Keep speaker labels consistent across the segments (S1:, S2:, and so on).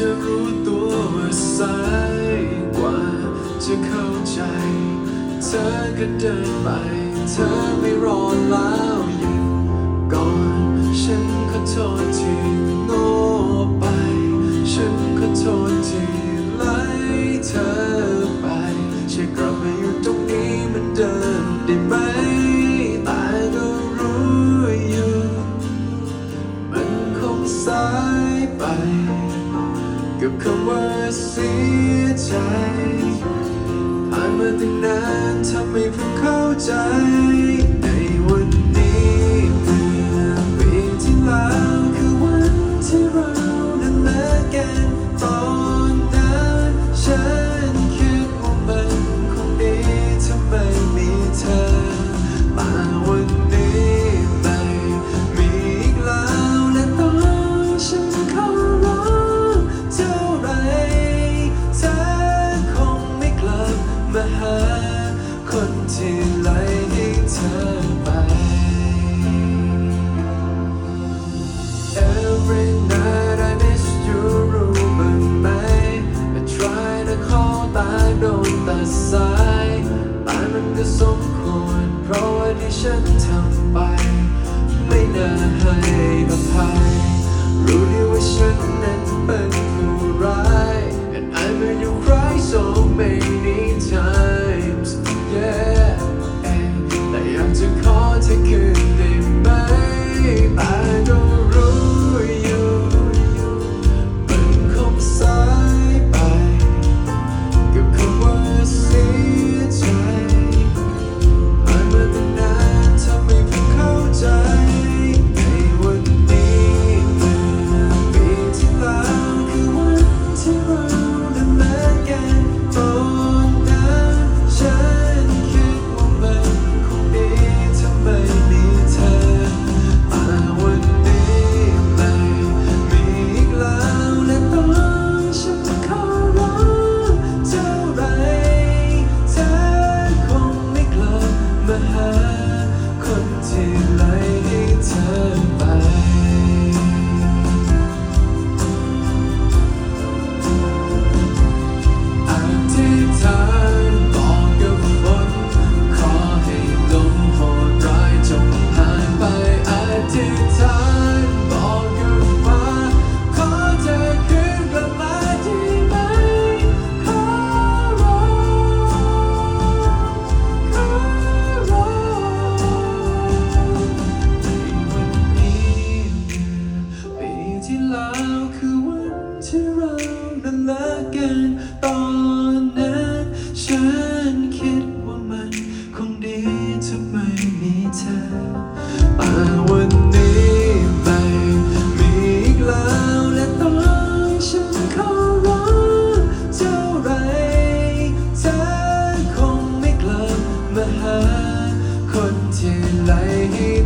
S1: จะรู้ตัวว่าสายกว่าจะเข้าใจ เธอก็เดินไป เธอไม่รอแล้วหยุดก่อน ฉันขอโทษที่โน้ไป ฉันขอโทษที่ไล่เธอไปช่วกลับมาอยู่ตรงนี้มืนเดิมได้ไหมแต่ก็รู้อยู่ มันคงสายไป กับคำว่าเสียใจผ่านมาตั้งนานทำให้ผมเข้าใจ ตาโดนตัดสายแต่มันก็สมควร เพราะว่าที่ฉันทำไป ไม่น่าให้อภัย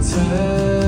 S1: 才